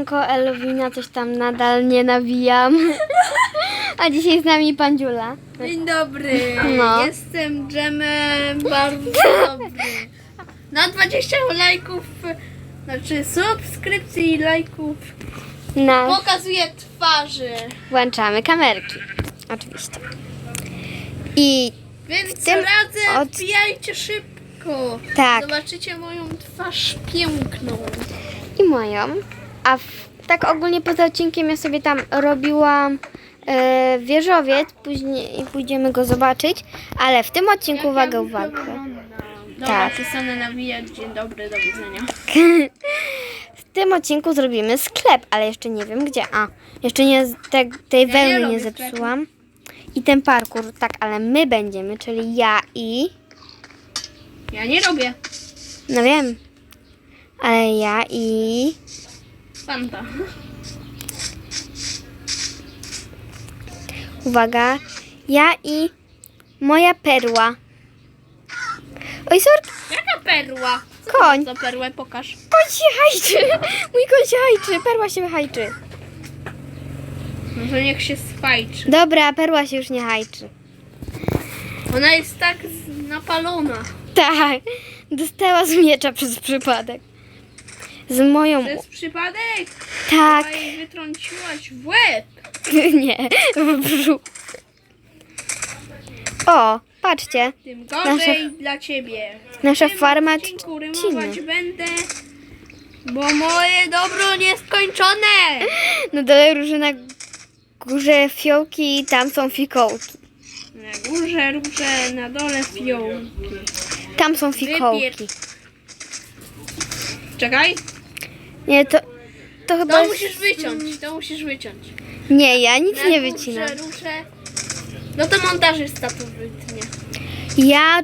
Siemanko, Elwina, coś tam nadal nie nawijam. A dzisiaj z nami pan Dziula. Dzień dobry, No. jestem Dżemem, bardzo dobry. Na 20 lajków, znaczy subskrypcji i lajków Na... pokazuję twarzy. Włączamy kamerki. Oczywiście. I Więc tym radzę, od- wbijajcie szybko. Tak. Zobaczycie moją twarz piękną. i moją. A w, tak ogólnie poza odcinkiem ja sobie tam robiłam e, wieżowiec, później pójdziemy go zobaczyć, ale w tym odcinku, uwaga, uwaga. Dobra, Tak. przestanę nawijać. Dzień dobry, do widzenia. W tym odcinku zrobimy sklep, ale jeszcze nie wiem gdzie. A, jeszcze nie z- te, tej nie wełny nie, zepsułam. I ten parkour, tak, ale my będziemy, czyli ja i... Ja nie robię. No wiem. Ale ja i... Fanta. Uwaga. Ja i moja perła. Oj, sorki, Jaka perła? Co Koń. to za perłę? Pokaż. koń się hajczy. Mój koń się hajczy, perła się hajczy. To niech się sfajczy. Dobra, perła się już nie hajczy. Ona jest tak napalona. Tak, dostała z miecza przez przypadek. Z moją... To jest przypadek? Tak, Chyba jej wytrąciłaś w łeb. nie, w brzuch. O, patrzcie, Tym gorzej dla ciebie. nasza tym farma odcinku rymować będę, bo moje dobro nieskończone. Na dole róże na górze fiołki i tam są fikołki. Na górze róże, na dole fiołki. Tam są fikołki. Czekaj, Nie, to, to chyba... to musisz wyciąć, to musisz wyciąć. Nie, ja nic Na nie wycinam. róże, no to montażysta to wytnie. Ja.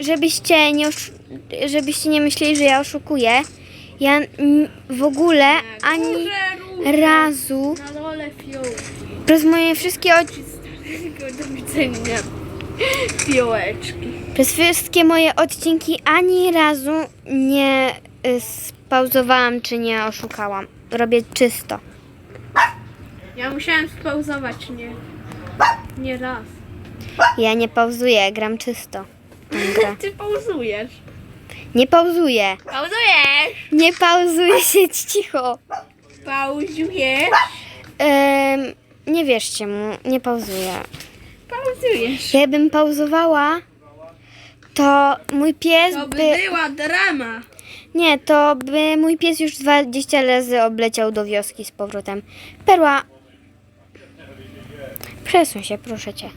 Żebyście nie, żebyście nie myśleli, że ja oszukuję. Ja w ogóle ani razu na dole fiołki. przez moje wszystkie od... Do widzenia. Fiołeczki. przez wszystkie moje odcinki ani razu nie y, spauzowałam czy nie oszukałam. Robię czysto. Ja musiałem spauzować, nie, nie raz. Ja nie pauzuję, gram czysto. Ty pauzujesz. Nie pauzuję. Pauzujesz. Nie pauzuję, siedź cicho. Pauzujesz. Em, nie wierzcie mu, nie pauzuję. Pauzujesz. Jakbym pauzowała, to mój pies To by by... była drama. Nie, to by mój pies już 20 razy obleciał do wioski z powrotem. Perła... Przesuń się, proszę cię.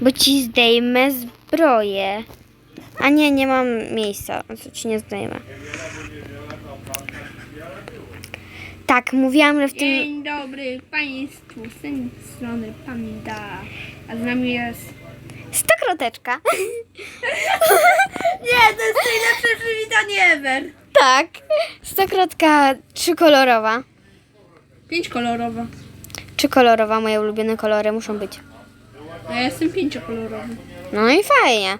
Bo ci zdejmę zbroję. A nie, nie mam miejsca, to ci nie zdejmę. Tak, mówiłam, że w tym... Dzień dobry Państwu, z tej strony Panda. A z nami jest... Stokroteczka. Nie, to jest najlepsze przywitanie ever. Tak. Stokrotka trzykolorowa. Pięć kolorowa. Trzykolorowa, moje ulubione kolory muszą być. A ja jestem pięciokolorowy. No i fajnie.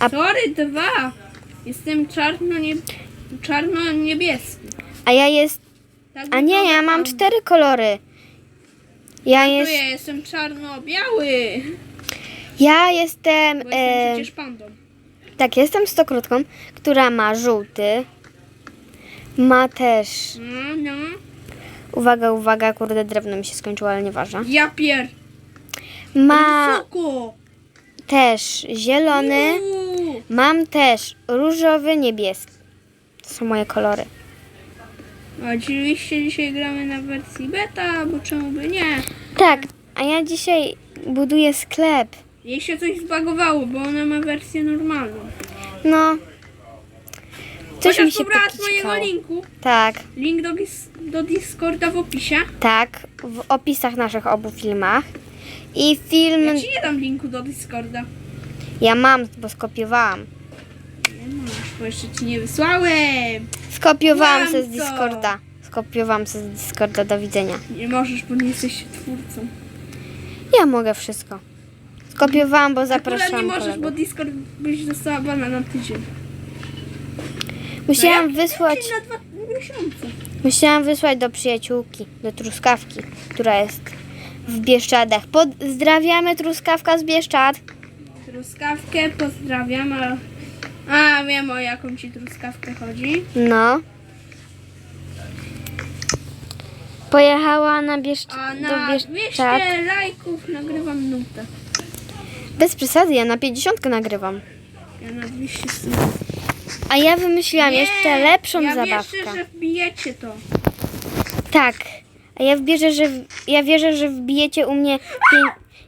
A- Sorry, dwa. Jestem czarno-niebieski. Czarno-niebieski. A ja jest... Tak A nie, ja wygląda mam cztery kolory. Ja, jest, ja jestem czarno-biały. ja jestem... Bo jestem przecież pandą. Tak, jestem stokrotką, która ma żółty. Ma też... No, no. Uwaga, uwaga, kurde, drewno mi się skończyło, ale nieważne. Ja pier... Ma Wysoko. też zielony. Uuu. Mam też różowy, niebieski. To są moje kolory. Oczywiście dzisiaj gramy na wersji beta, bo czemu by nie? Tak, a ja dzisiaj buduję sklep. Jej się coś zbagowało, bo ona ma wersję normalną. No. Coś Chociaż mi się pobrała z mojego pokićkało. linku. Tak, Link do, dis- do Discorda w opisie. tak, w opisach naszych obu filmach. I film Ja ci nie dam linku do Discorda. ja mam, bo skopiowałam. Nie masz, bo jeszcze ci nie wysłałem. Skopiowałam se z. Discorda. Skopiowałam se z Discorda, do widzenia. Nie możesz, bo nie jesteś twórcą. Ja mogę wszystko. Skopiowałam, bo Akurat zapraszam nie możesz, bo Discord byś dostała bana na tydzień. Musiałam No jak wysłać... Na dwa, miesiące. Musiałam wysłać do przyjaciółki, do truskawki, która jest w Bieszczadach. Pozdrawiamy truskawka z Bieszczad. Truskawkę pozdrawiam. A, a wiem o jaką ci truskawkę chodzi. No. Pojechała na Bieszcz... A do na 200 Bieszczad. lajków nagrywam nutę. Bez przesady, ja na 50 nagrywam. Ja na 200 A ja wymyśliłam jeszcze lepszą ja zabawkę. wierzę, że wbijecie to. Tak. A ja wierzę, że w... ja wierzę, że wbijecie u mnie pię...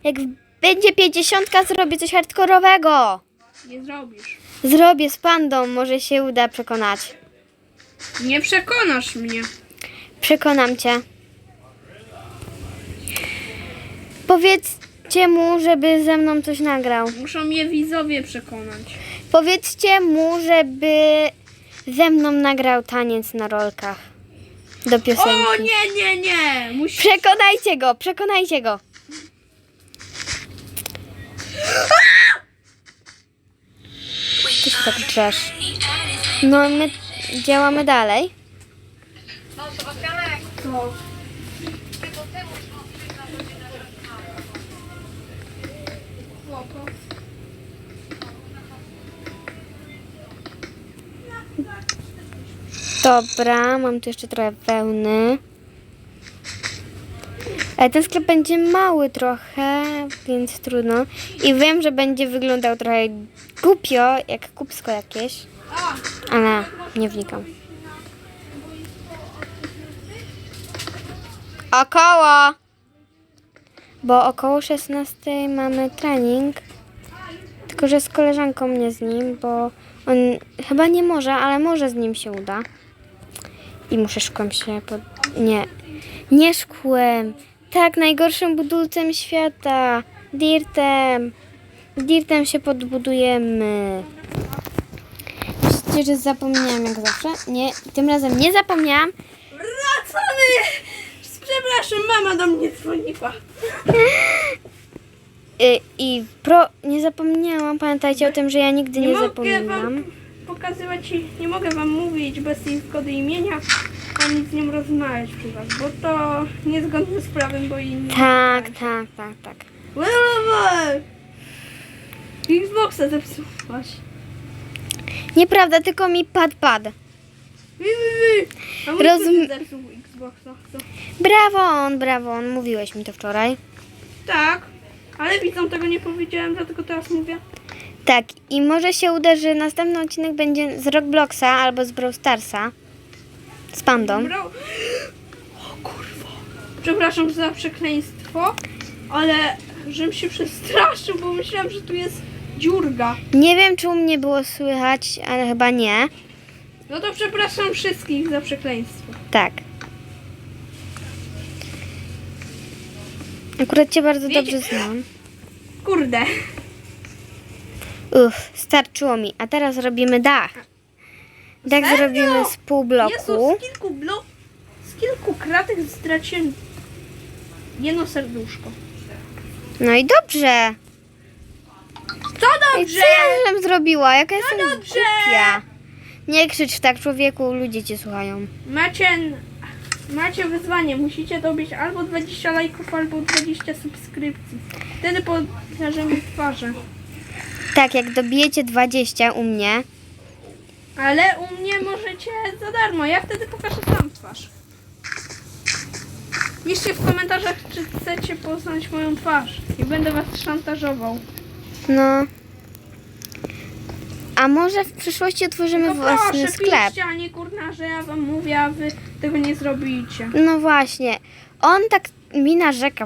jak będzie 50 zrobię coś hardkorowego. Nie zrobisz. Zrobię z pandą, może się uda przekonać. Nie przekonasz mnie. Przekonam cię. Powiedzcie mu, żeby ze mną coś nagrał. Muszą mnie widzowie przekonać. Powiedzcie mu, żeby ze mną nagrał taniec na rolkach. Do piosenki. O nie, nie, nie! Musisz... Przekonajcie go, przekonajcie go. Ty się tak drzesz. No my działamy dalej. To. Spoko. Dobra, mam tu jeszcze trochę wełny. E, Ten sklep będzie mały trochę, więc trudno. I wiem, że będzie wyglądał trochę głupio, jak kupsko jakieś. Ale nie wnikam. Około! Bo około 16 mamy trening. Tylko, że z koleżanką, nie z nim, bo on chyba nie może, ale może z nim się uda. I muszę szkłem się pod... Nie. Nie szkłem. Tak, najgorszym budulcem świata. Dirtem. Dirtem się podbudujemy. Myślicie, że zapomniałam jak zawsze? Nie, tym razem nie zapomniałam. wracamy! Przepraszam, mama do mnie dzwoniła. Y, I pro, nie zapomniałam, pamiętajcie o tym, że ja nigdy nie, mogę zapominam. Pokazywać, nie mogę wam mówić bez jej zgody imienia, ani z nią rozmawiać przy was, bo to niezgodne z prawem, bo inni... Tak, tak, tak, tak. Xboxa zepsułaś. Nieprawda, tylko mi pad pad. A mój Rozum- kuzyn zepsuł Xboxa. Co? Brawo on, brawo on, mówiłeś mi to wczoraj. Tak, ale widzą tego nie powiedziałem, dlatego teraz mówię. Tak, i może się uda, że następny odcinek będzie z Robloxa albo z Brawl Starsa. Z pandą. Bro... O kurwa. Przepraszam za przekleństwo, ale żebym się przestraszył, bo myślałem, że tu jest dziurga. Nie wiem, czy u mnie było słychać, ale chyba nie. No to przepraszam wszystkich za przekleństwo. Tak. Akurat cię bardzo Wiecie- dobrze znam. Kurde. Uff, starczyło mi. A teraz robimy dach. Dach Serio? zrobimy z pół bloku. Jezu, z kilku blok... Z kilku kratek straciłem jedno serduszko. No i dobrze. To I dobrze! co ja żem zrobiła? Jaka jestem dobrze. głupia. Nie krzycz tak, człowieku, ludzie cię słuchają. Macie, macie wyzwanie, musicie dobić albo 20 lajków, albo 20 subskrypcji. Wtedy pokażemy twarze. Tak, jak dobijecie 20 u mnie, Ale u mnie możecie za darmo, ja wtedy pokażę sam twarz. Piszcie w komentarzach, czy chcecie poznać moją twarz. I będę was szantażował. no. A może w przyszłości otworzymy No własny proszę, sklep? piszcie, a nie kurna, że ja wam mówię, a wy tego nie zrobicie. No właśnie. On tak mi narzeka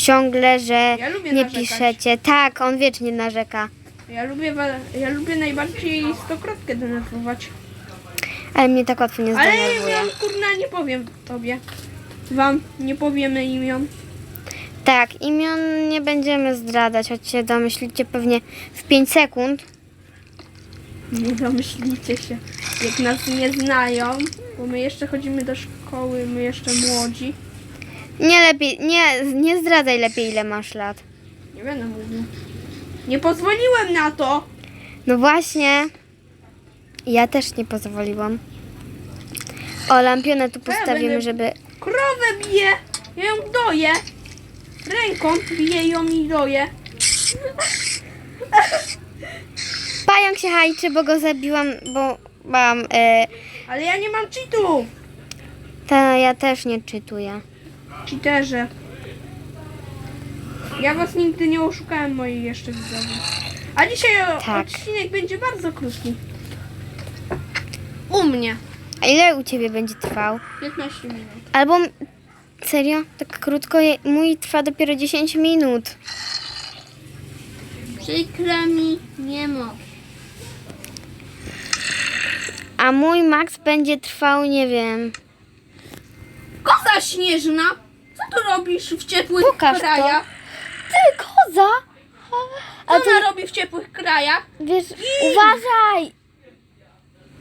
ciągle, że Ja lubię nie narzekać. piszecie. Tak, on wiecznie narzeka. Ja lubię, wa- ja lubię najbardziej stokrotkę denerwować. Ale mnie tak łatwo nie Ale zdenerwuje. imion, kurna, nie powiem tobie. Wam nie powiemy imion. Tak, imion nie będziemy zdradzać, choć się domyślicie pewnie w 5 sekund. Nie domyślicie się, jak nas nie znają, bo my jeszcze chodzimy do szkoły, my jeszcze młodzi. Nie lepiej, nie, nie zdradzaj lepiej ile masz lat. Nie będę mówił. Nie pozwoliłem na to! No właśnie. Ja też nie pozwoliłam. O, lampionę tu postawimy, będę- żeby... Krowę bije! Ja ją doję! Ręką biję ją i doję. Pająk się hajczy, bo go zabiłam, bo mam... E, Ale ja nie mam cheatu! ta, ja też nie czytuję. Cheaterze. Ja was nigdy nie oszukałem mojej jeszcze widzowie. A dzisiaj o- Tak. odcinek będzie bardzo krótki. U mnie. A ile u ciebie będzie trwał? 15 minut. Albo... Serio? Tak krótko? Mój trwa dopiero 10 minut. Przykro mi, nie mogę. A mój max będzie trwał, nie wiem... Koza śnieżna! Tu robisz w ciepłych Pokaż to. krajach? Ty, koza! Co A ty, ona robi w ciepłych krajach? wiesz, uważaj!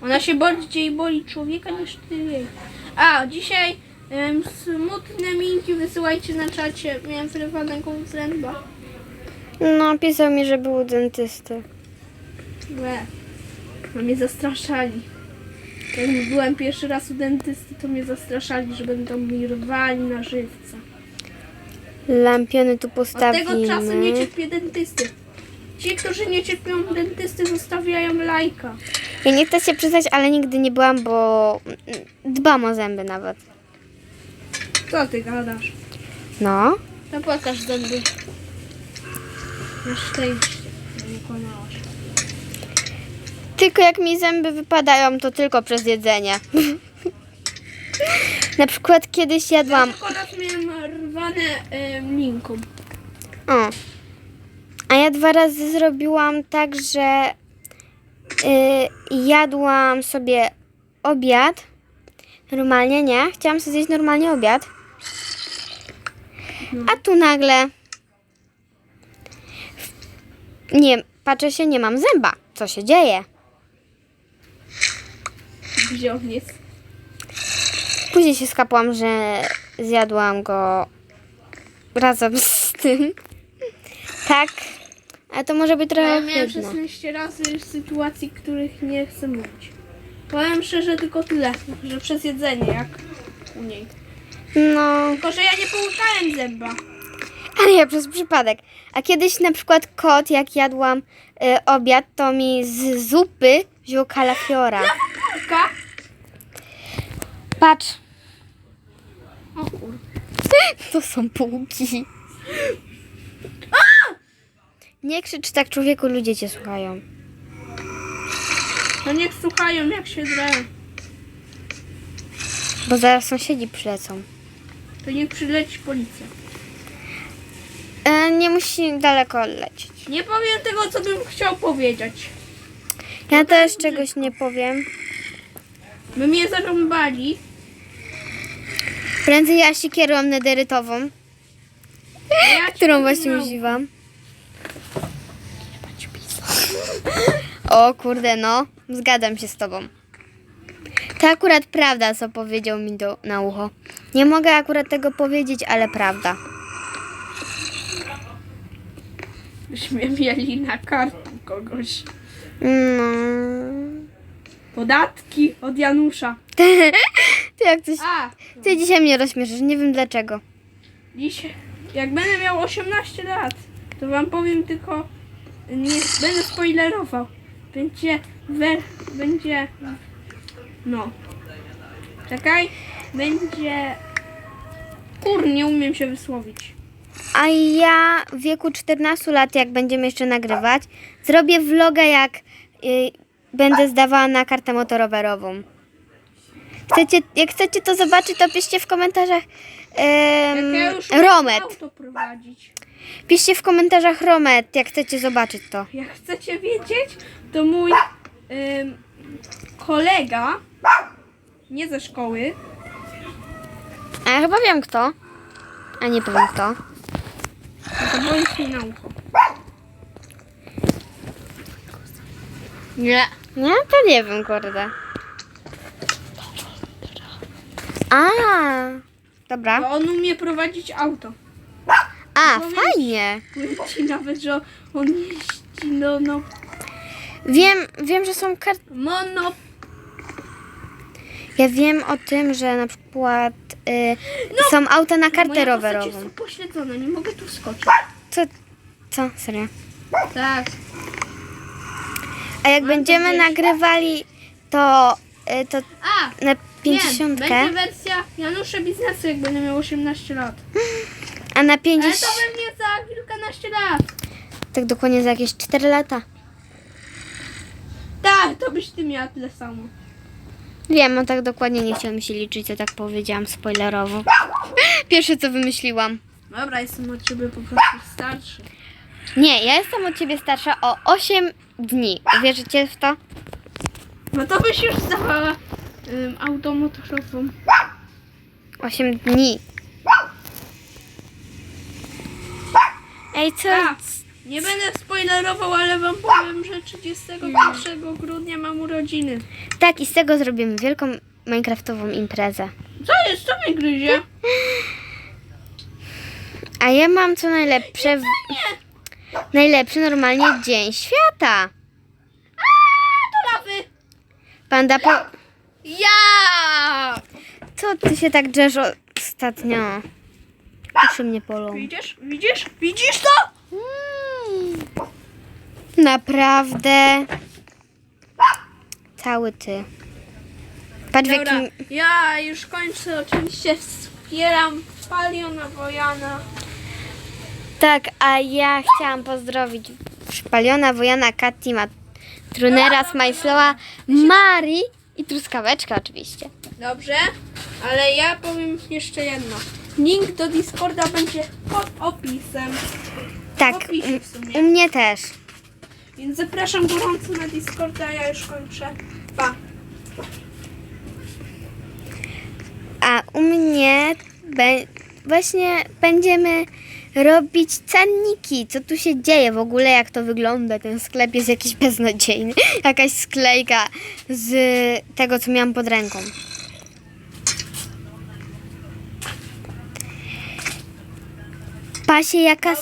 Ona się bardziej boi człowieka niż ty jej. A, dzisiaj em, smutne minki wysyłajcie na czacie. Miałem wyrywanego zęba. No, pisał mi, że był u dentysty. Łe. No mnie zastraszali. Jak byłem pierwszy raz u dentysty, to mnie zastraszali, że będą mi rwali na żywca. Lampiony tu Od postawimy. tego czasu nie cierpię dentysty. Ci, którzy nie cierpią dentysty, zostawiają lajka. Ja nie chcę się przyznać, ale nigdy nie byłam, bo mm, dbam o zęby nawet. Co ty gadasz? No. To pokaż zęby. Na szczęście. Nie kłamałaś. Tylko jak mi zęby wypadają, to tylko przez jedzenie. Na przykład kiedyś jadłam. Raz miałem rwane linką. O. A ja dwa razy zrobiłam tak, że y, jadłam sobie obiad. Normalnie nie. Chciałam sobie zjeść normalnie obiad. A tu nagle. Nie, patrzę się, nie mam zęba. Co się dzieje? Jest? Później się skapłam, że zjadłam go razem z tym. Tak. A to może być Ja trochę miałem trudne. 16 razy sytuacji, których nie chcę mówić. Powiem szczerze tylko tyle, że przez jedzenie, jak u niej. No, Tylko, że ja nie połykałem zęba. ale ja przez przypadek. A kiedyś na przykład kot, jak jadłam y, obiad, to mi z zupy wziął kalafiora. Kurka. Patrz, O kur... to są półki. Nie krzycz tak człowieku, ludzie cię słuchają. No niech słuchają, jak się drę. Bo zaraz sąsiedzi przylecą. To niech przyleci policja. E, nie musi daleko lecieć. Nie powiem tego, co bym chciał powiedzieć. Ja też czegoś nie powiem. By mnie zarąbali. Prędzej ja siekierą nederytową, Ja którą właśnie miał. używam. O kurde, no. Zgadzam się z tobą. To akurat prawda, co powiedział mi do, na ucho. Nie mogę akurat tego powiedzieć, ale prawda. Byśmy mieli na kartę kogoś. No. Podatki od Janusza. Ty jak coś... A, Ty dzisiaj mnie rozśmieszysz, nie wiem dlaczego. Dziś, jak będę miał 18 lat, to wam powiem tylko, nie będę spoilerował. Będzie, we, będzie, no, czekaj, będzie, kur, nie umiem się wysłowić. A ja w wieku 14 lat, jak będziemy jeszcze nagrywać, zrobię vloga, jak y, będę zdawała na kartę motorowerową. Chcecie, jak chcecie to zobaczyć, to piszcie w komentarzach em, ja już Romet. prowadzić. Piszcie w komentarzach Romet, jak chcecie zobaczyć to. Jak chcecie wiedzieć, to mój kolega, nie ze szkoły, A ja chyba wiem kto. A nie powiem kto. no to boisz mi na ucho. Nie. Nie? To nie wiem, kurde. A, dobra. Bo on umie prowadzić auto. A, fajnie. Powiem ci nawet, że on jeździ no, no, Wiem, wiem, że są karty. mono, Ja wiem o tym, że na przykład y, są auta na kartę Moja postać rowerową. jest pośledzona, nie mogę tu skoczyć. Co? Co? Serio? Tak. A jak Mam będziemy nagrywali to, y, to A, na wiem, 50, będzie wersja Janusza Biznesu, jak będę miał 18 lat. a na Ale 50, to pewnie za kilkanaście lat. tak dokładnie za jakieś 4 lata. Tak, to byś ty miała tyle samo. Wiem, no tak dokładnie nie chciałam się liczyć, to tak powiedziałam spoilerowo. Pierwsze co wymyśliłam. Dobra, jestem od ciebie po prostu starszy. Nie, ja jestem od ciebie starsza o 8 dni. Wierzycie w to? No to byś już zdawała um, automotoszową. 8 dni. Ej, co? A, nie będę spoilerował, ale wam powiem, że 31 grudnia mam urodziny. Tak, i z tego zrobimy wielką minecraftową imprezę. Co jest? Co mnie gryzie? A ja mam co najlepsze, w... Najlepszy normalnie dzień świata. To lawy! Panda po... Ja! Co ty się tak drzesz ostatnio? Uszy mnie polą. Widzisz? Widzisz? Widzisz to? Mm. Naprawdę? Cały ty. Patrz Dobra, jakim... ja już kończę. Oczywiście wspieram Paliona Wojana. Tak, a ja chciałam pozdrowić Szpaliona, Wojana, Katima, Trunera, Smajsloa, Marii i Truskaweczkę oczywiście. Dobrze, ale ja powiem jeszcze jedno. Link do Discorda będzie pod opisem. Tak, W opisie w u sumie. mnie też. Więc zapraszam gorąco na Discorda, ja już kończę. Pa. A u mnie be, właśnie będziemy robić cenniki. Co tu się dzieje w ogóle, jak to wygląda? Ten sklep jest jakiś beznadziejny. Jakaś sklejka z tego, co miałam pod ręką. Pasie jaka...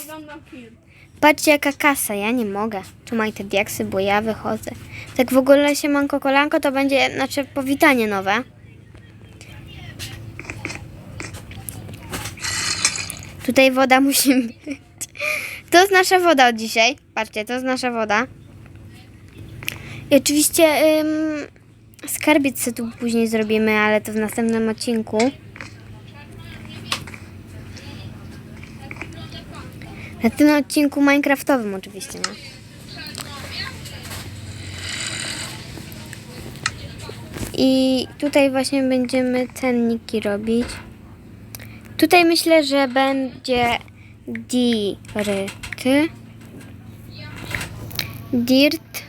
Patrzcie jaka kasa, ja nie mogę. Trzymaj te diaksy, bo ja wychodzę. Tak w ogóle się manko kolanko to będzie, znaczy powitanie nowe. Tutaj woda musi być. To jest nasza woda od dzisiaj. Patrzcie, to jest nasza woda. I oczywiście ym, skarbiec sobie tu później zrobimy, ale to w następnym odcinku. Na tym odcinku Minecraftowym oczywiście, no. I tutaj właśnie będziemy cenniki robić. Tutaj myślę, że będzie dirt. Dirt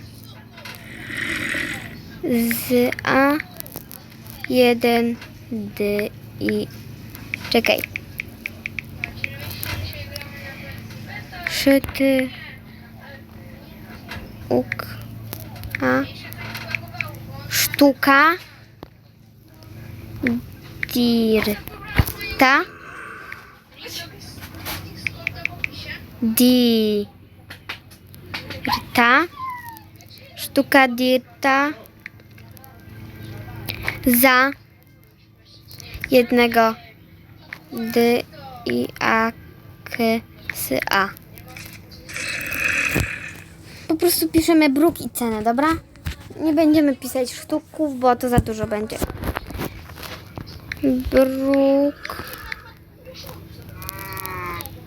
z A 1 D i czekaj. Szyty uk a sztuka dirta dirta. Sztuka dirta. Za. Jednego. D i a k s a. Po prostu piszemy bruk i cenę, dobra? Nie będziemy pisać sztuków, bo to za dużo będzie. Bruk.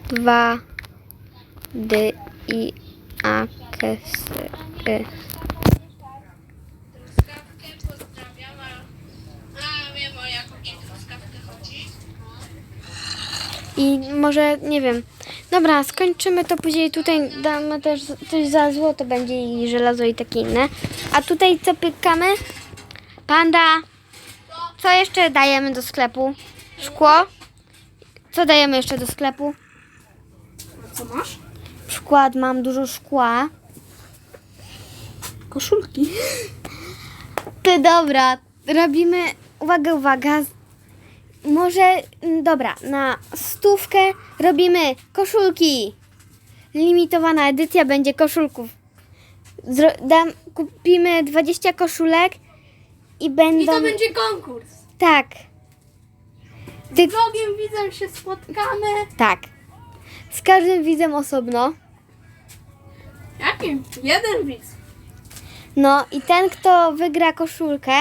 2 D I A K S chodzi. I może, nie wiem. Dobra, skończymy to później. Tutaj damy też coś za złoto będzie i żelazo i takie inne. A tutaj co pykamy? Panda. Co jeszcze dajemy do sklepu? Szkło? Co dajemy jeszcze do sklepu? A co masz? Przykład mam dużo szkła. Koszulki. Ty dobra, robimy. Uwaga, uwaga. Może, mm, dobra, na stówkę robimy koszulki. Limitowana edycja będzie koszulków. Zro, dam, kupimy 20 koszulek i I będą... to będzie konkurs. Tak, Ty- Z drugim widzem się spotkamy. tak. Z każdym widzem osobno. Jakim? Jeden widz. No i ten, kto wygra koszulkę,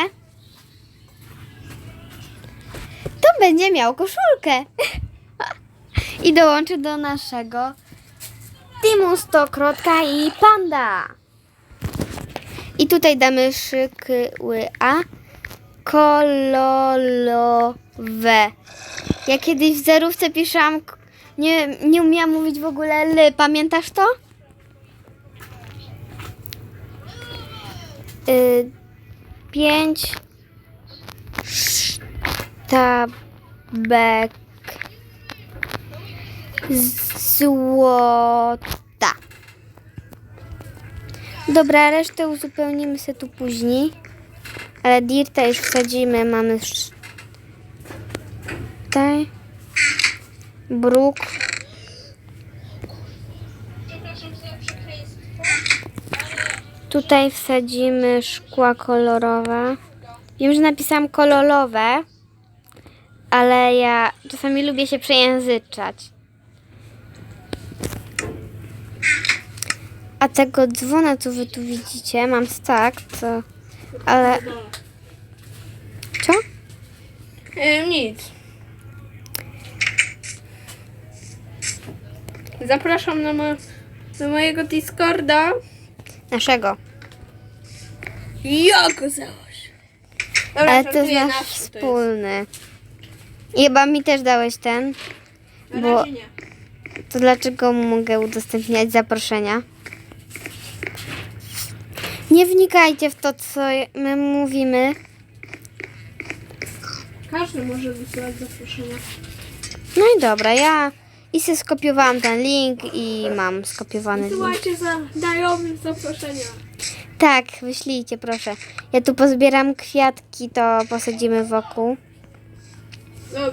to będzie miał koszulkę. I dołączy do naszego Teamu Stokrotka i Panda. I tutaj damy szykły A. Kololowe. Ja kiedyś w zerówce piszałam, k- nie, nie umiałam mówić w ogóle L. Pamiętasz to? Pięć sztabek złota. Dobra, resztę uzupełnimy sobie tu później. Ale dirta już wsadzimy, mamy tutaj bruk. Tutaj wsadzimy szkła kolorowe. Wiem, że napisałam kolorowe, ale ja czasami lubię się przejęzyczać. A tego dzwona, co wy tu widzicie, mam tak, co... Ale... Co? E, nic. Zapraszam na, mo- na mojego Discorda. Naszego. Ja go założę. Dobra, Ale to jest żartuję, nasz nasz to jest. wspólny. Chyba mi też dałeś ten. Na bo- razie nie. To dlaczego mogę udostępniać zaproszenia? Nie wnikajcie w to, co my mówimy. Każdy może wysyłać zaproszenia. No i dobra, ja i sobie skopiowałam ten link i mam skopiowany link. Wysyłajcie za znajomych zaproszenia. Tak, wyślijcie proszę. Ja tu pozbieram kwiatki, to posadzimy wokół. Dobra.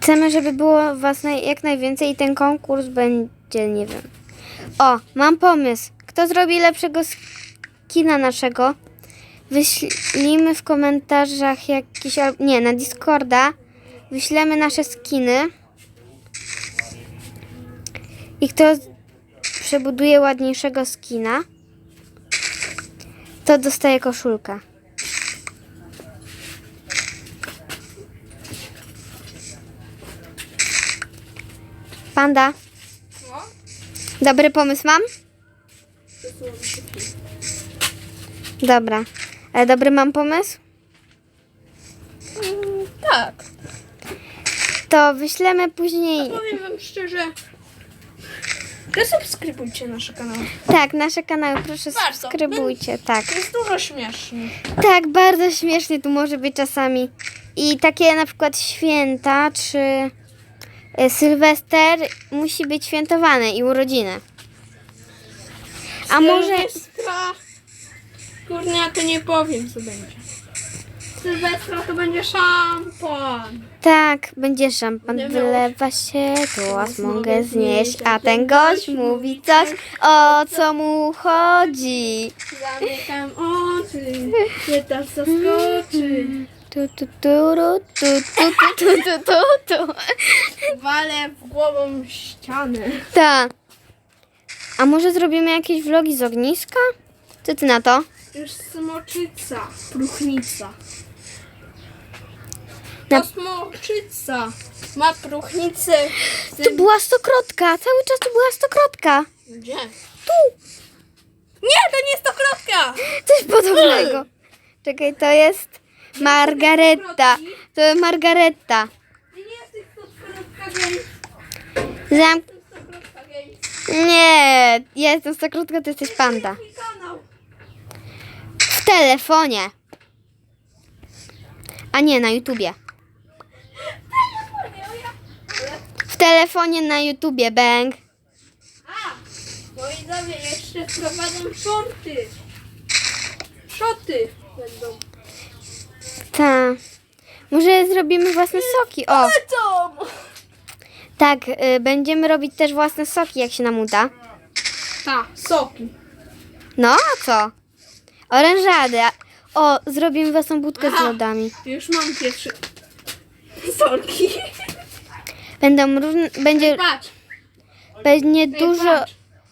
Chcemy, żeby było was jak najwięcej i ten konkurs będzie, nie wiem. O, mam pomysł. Kto zrobi lepszego skina naszego? Wyślijmy w komentarzach jakiś, nie, na Discorda. Wyślemy nasze skiny. I kto przebuduje ładniejszego skina, to dostaje koszulkę. Panda, dobry pomysł mam? Dobra. Ale dobry mam pomysł? Tak. To wyślemy później. Powiem wam szczerze, że subskrybujcie nasze kanały. Tak, nasze kanały, proszę Bardzo. subskrybujcie. Tak. To jest dużo śmiesznych. Tak, bardzo śmiesznie tu może być czasami. I takie na przykład święta czy e, Sylwester musi być świętowane i urodziny. A może. Sylwestra... Kurde, ja to nie powiem, co będzie. Sylwestra to będzie szampan. Tak, będzie szampan, Nie wylewa się, głos mogę znieść, a ten gość mówi coś, o co mu chodzi. Zamykam oczy, mnie to zaskoczy. Tu, tu, tu, ru, tu, tu, tu, tu, tu, tu, tu. Walę w głową ścianę. Tak. A może zrobimy jakieś vlogi z ogniska? Co ty na to? Już smoczyca, próchnica. Ta smoczyca ma próchnicę. w tym- była stokrotka, cały czas tu była stokrotka. Gdzie? Tu, Nie, to nie jest to krotka! coś podobnego. Czekaj, to jest Margareta. To jest Margareta. Nie jesteś to gej. Zam... To jest to krotka gej. Nie, ja jestem stokrotka, ty jesteś panda. Mój kanał. W telefonie. A nie, na YouTubie. W telefonie na YouTubie, bang. A, moi widzowie, jeszcze wprowadzam shorty. Szoty będą. Tak. Może zrobimy własne soki. O, Lecą! tak, y, będziemy robić też własne soki, jak się nam uda. Ta, soki. No, a co? Orężady. a- O, zrobimy własną budkę z Aha. lodami. Już mam pierwszy. Sorki. Będą różne, będzie, Patrz. będzie dużo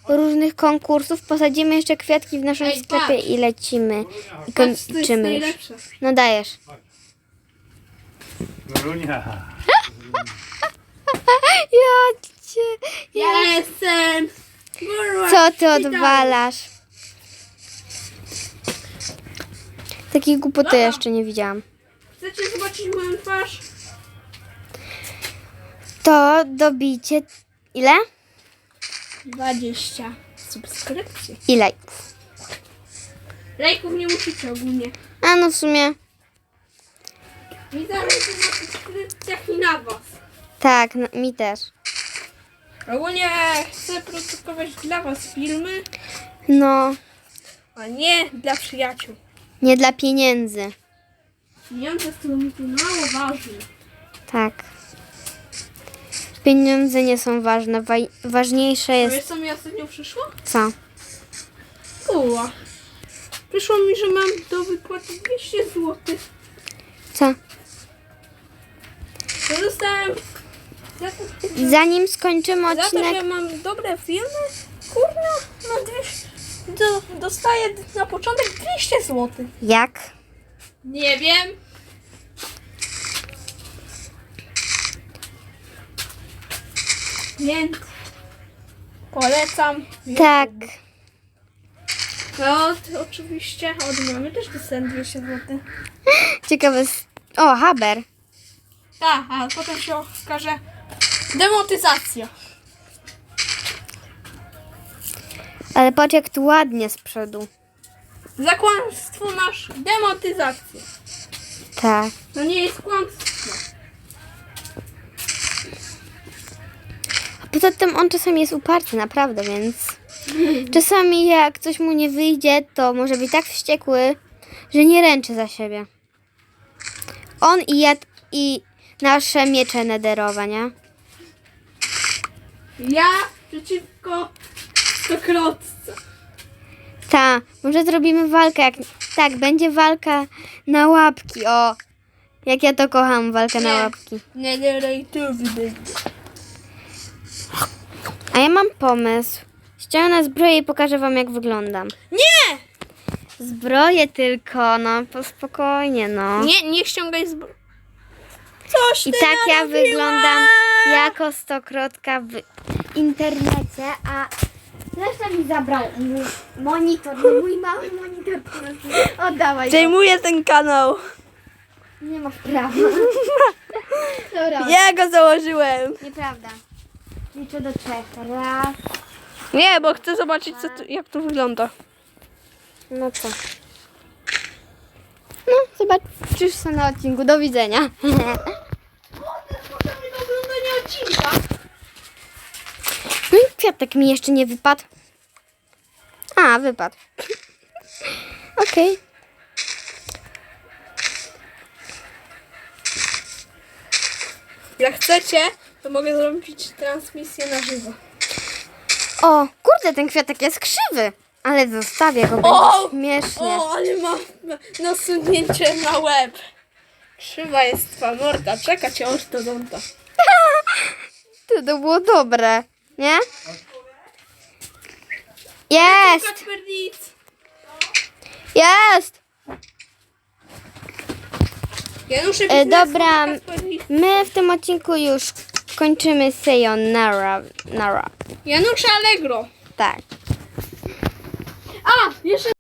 różnych konkursów. Posadzimy jeszcze kwiatki w naszym Ej, sklepie patrz. i lecimy. I Patrz, to jest kończymy już. najlepsze. No dajesz. Ja cię... Ja jestem. Kurwa, Co ty odwalasz? Takiej głupoty jeszcze nie widziałam. Chcecie zobaczyć moją twarz? To dobicie... Ile? 20 subskrypcji. I lajków. Lajków nie musicie ogólnie. A no w sumie... Mi zależy na subskrypcjach i na was. Tak, no, mi też. Ogólnie chcę produkować dla was filmy, No, a nie dla przyjaciół. nie dla pieniędzy. Pieniądze są mi tu mało ważne. Tak. Pieniądze nie są ważne. Waj- ważniejsze A jest wiesz co mi ostatnio przyszło? co? Uła. Przyszło mi, że mam do wypłaty 200 zł. Co? To dostałem za to, Zanim skończymy za to, odcinek, że mam dobre filmy. Kurna, mam 200, do, dostaję na początek 200 zł. jak? Nie wiem. Więc polecam. Tak. No, oczywiście od mamy też dostałem 200 zł. Ciekawe. O, Haber. Tak, a potem się okaże demotyzacja. Ale patrz jak tu ładnie z przodu. Za kłamstwo masz demotyzację. Tak. To nie jest kłamstwo. A poza tym on czasami jest uparty, naprawdę, więc czasami jak coś mu nie wyjdzie, to może być tak wściekły, że nie ręczy za siebie. On i ja i nasze miecze nederowe, nie? Ja przeciwko stokrotce. Ta, może zrobimy walkę, jak tak, będzie walka na łapki, o. Jak ja to kocham, walkę na Nie. łapki. Netherite'owy będzie. A ja mam pomysł. Ściągnę zbroję i pokażę wam, jak wyglądam. Nie! Zbroję tylko, no, po spokojnie, no. Nie, nie ściągaj zbro... Coś I ty tak ja narobiła! wyglądam jako stokrotka w internecie, a zresztą mi zabrał mój monitor, no mój mały monitor. Oddawaj go. Przejmuję ten kanał. Nie masz prawa. Dobra, Ja go założyłem. nieprawda. Liczę do trzech. Raz. Nie, bo chcę zobaczyć, co tu, jak to wygląda. No co? No, zobaczysz sobie na odcinku. Do widzenia. do oglądania odcinka. No i kwiatek mi jeszcze nie wypadł. A, wypadł. Okej. Jak chcecie, to mogę zrobić transmisję na żywo. O, kurde, ten kwiatek jest krzywy. Ale zostawię go, będzie śmiesznie. O, ale ma ma nasunięcie na łeb. Krzywa jest twa morda, czeka cię ortodonta. Ty, to było dobre, nie? Jest! Jest! Janusze E, dobra. My w tym odcinku już kończymy Sayonara. Nara. Janusze Allegro. Tak. A, jeszcze